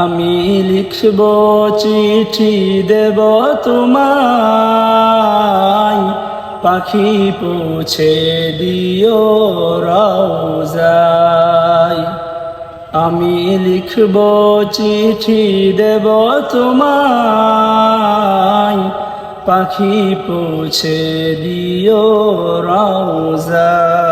আমি লিখব চিঠি দেব তোমায়। পাখি পৌঁছে দিও রাউজাই আমি লিখব চিঠি দেব তোমায়। পাখি পৌঁছে দিও রাউজাই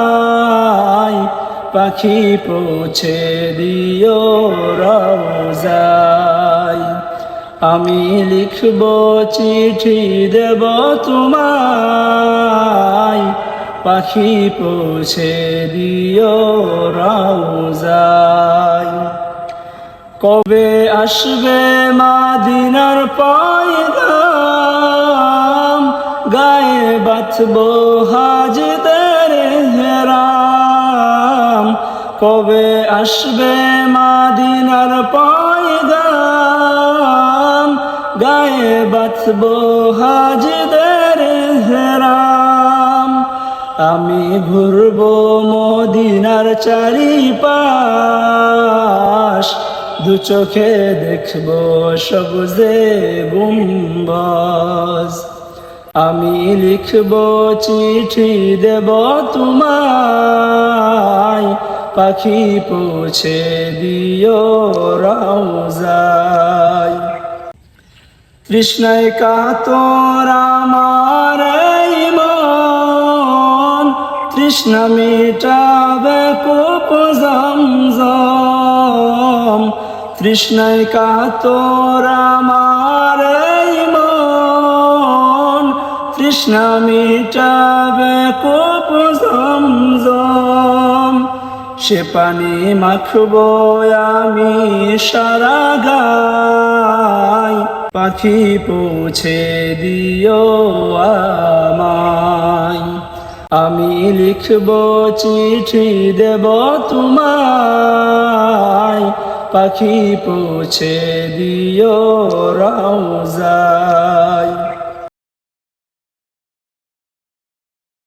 পাখি পৌঁছে দিও রাজাই আমি লিখব চিঠি দেব তোমায়। পাখি পৌঁছে দিও রাজাই কবে আসবে মাদিনার পয়গাম? গায়ে বাঁধব হাজদের হেরাম। কবে আসবে মাদিনার পয়গাম? গায়ে বাঁধব হাজদের হেরাম। আমি ঘুরব মদিনার চারিপাশ। দু চোখে দেখব সবুজে গুম্বাজ। আমি লিখব চিঠি দেব তোমায়। পাখি পৌঁছে দিও রাউজাই তৃষ্ণায় কাতর আমার মন, তৃষ্ণা মেটাবে কোপ জমজম। তৃষ্ণায় কাতর আমার মন, তৃষ্ণা মেটাবে কোপ জমজম। সে পানি মাখবো আমি সারা গাই। পাখি পৌঁছে দিও আমায়। আমি লিখব চিঠি দেব তোমায়। পাখি পৌঁছে দিও রাউজাই